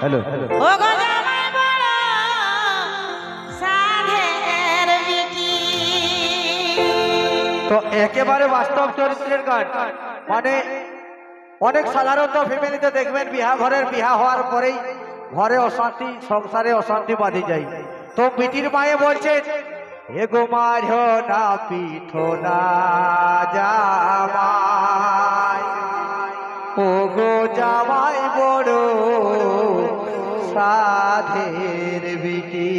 Hello. ও গো জামাই বড় সাধের বিটি তো একেবারে বাস্তব চরিত্রের গান। মানে অনেক সাধারণত ফ্যামিলিতে দেখবেন বিহা ঘরের বিহা হওয়ার পরেই ঘরে অশান্তি সংসারে অশান্তি বাঁধে যায়। তো বিটির মায়ে বলছে এগো মারো না পিঠো না জামাই। ও গো জামাই বড় সাধের বিটি।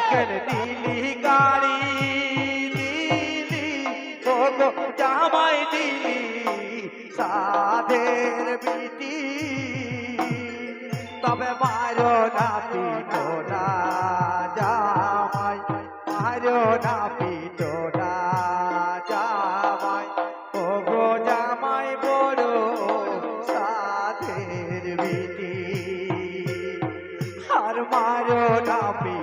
সাইকেল দিলি গাড়ি দিলি ও গো জামাই দিলি বিটি তবে মারো না পিটো না জামাই, মারো না পিটো না জামাই ও গো জামাই বড় সাধের বিটি আর মারো না পিটো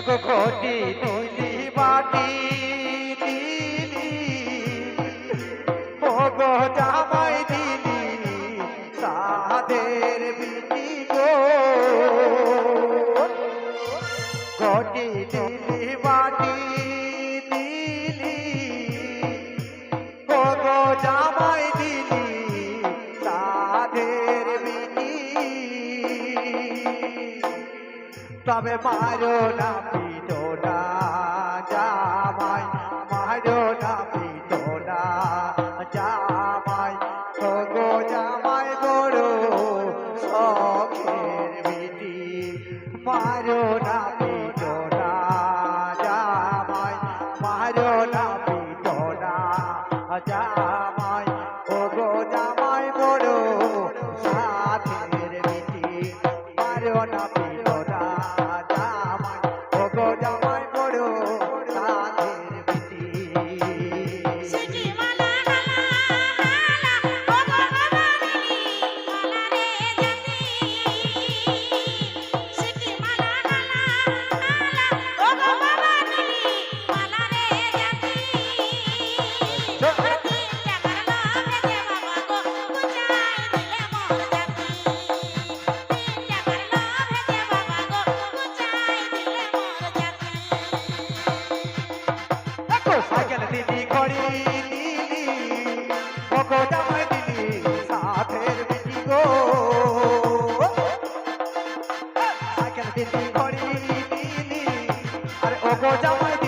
এগো তুলি মাটি দিলি। ভোগ জামাই দিলি সাদের বিটি গো। কোটি দিলি তবে মারো না, পিটো না, জামাই। মারো না, পিটো না, জামাই। গো জামাই বড় সখের বিটি মারো না সাইকেল দিদি ঘড়ি দিদি। পকোটা মাই দিদি সাথের বিটি গো। সাইকেল দিদি জামাই